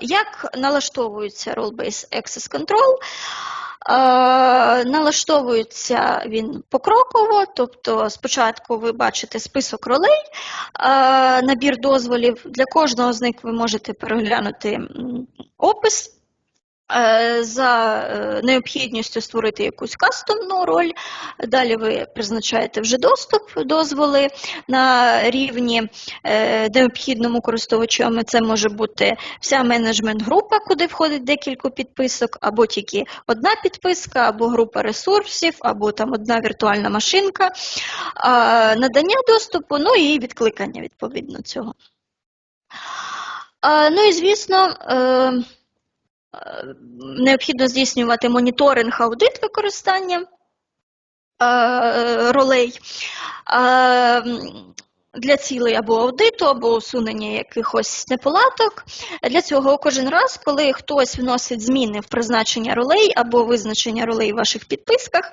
Як налаштовується Role-Based Access Control? Е, Налаштовується він покроково, тобто спочатку ви бачите список ролей, е, набір дозволів. Для кожного з них ви можете переглянути опис. Е, За е, необхідністю створити якусь кастомну роль. Далі ви призначаєте вже доступ, дозволи на рівні е, необхідному користувачам. Це може бути вся менеджмент-група, куди входить декілька підписок, або тільки одна підписка, або група ресурсів, або там одна віртуальна машинка, надання доступу, ну і відкликання відповідно цього. Ну і звісно. Необхідно здійснювати моніторинг аудит використання е, ролей е, для цілей або аудиту, або усунення якихось неполадок. Для цього кожен раз, коли хтось вносить зміни в призначення ролей або визначення ролей в ваших підписках,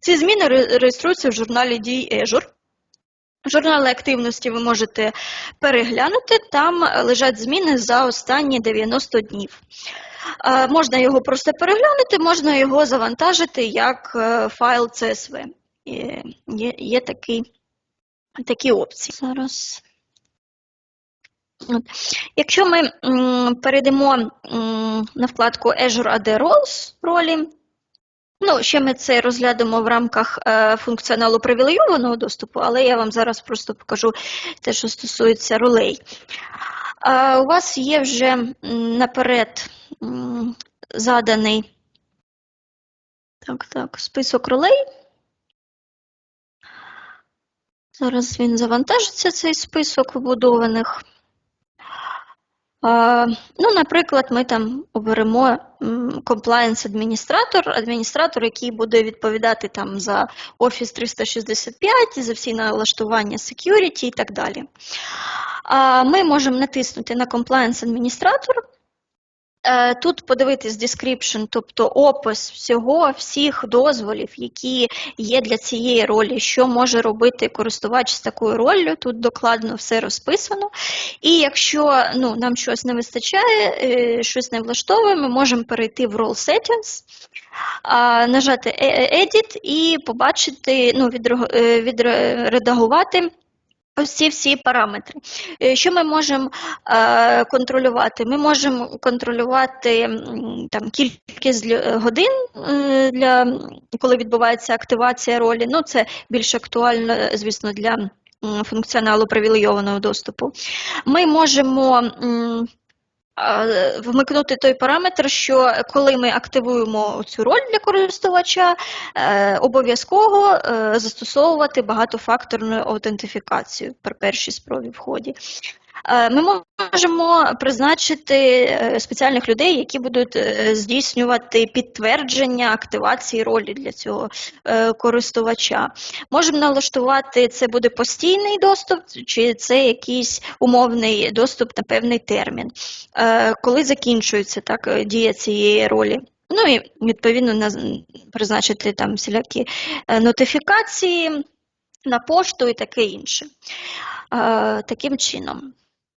ці зміни реєструються в журналі дій Azure. Журнали активності ви можете переглянути, там лежать зміни за останні 90 днів. Е, Можна його просто переглянути, можна його завантажити як е, файл CSV. Є, є, такі, такі опції. Зараз. Якщо ми перейдемо на вкладку Azure AD Roles ролі, ну, ще ми це розглянемо в рамках е, функціоналу привілейованого доступу, але я вам зараз просто покажу те, що стосується ролей. У вас є вже наперед заданий так, так, список ролей. Зараз він завантажиться, цей список вбудованих. Ну, наприклад, ми там оберемо комплаєнс адміністратор, адміністратор, який буде відповідати там за Office 365, за всі налаштування security і так далі. Ми можемо натиснути на compliance адміністратор. Е, Тут подивитись description, тобто опис всього, всіх дозволів, які є для цієї ролі, що може робити користувач з такою роллю. Тут докладно все розписано. І якщо ну, нам щось не вистачає, е, щось не влаштовує, ми можемо перейти в Role Settings, нажати «Е- Edit і побачити, ну, відре- відредагувати. Ось ці всі параметри. Е, Що ми можемо е, контролювати? Ми можемо контролювати там, кількість годин, е, для, коли відбувається активація ролі. Ну, це більш актуально, звісно, для функціоналу привілейованого доступу. Ми можемо м, вмикнути той параметр, що коли ми активуємо цю роль для користувача, е, обов'язково е, застосовувати багатофакторну аутентифікацію при першій спробі вході. Е, Ми можемо призначити е, спеціальних людей, які будуть е, здійснювати підтвердження активації ролі для цього е, користувача. Можемо налаштувати, це буде постійний доступ, чи це якийсь умовний доступ на певний термін, Е, коли закінчується так, е, дія цієї ролі. Ну і відповідно призначити там всілякі е, нотифікації на пошту і таке інше. Е, Таким чином.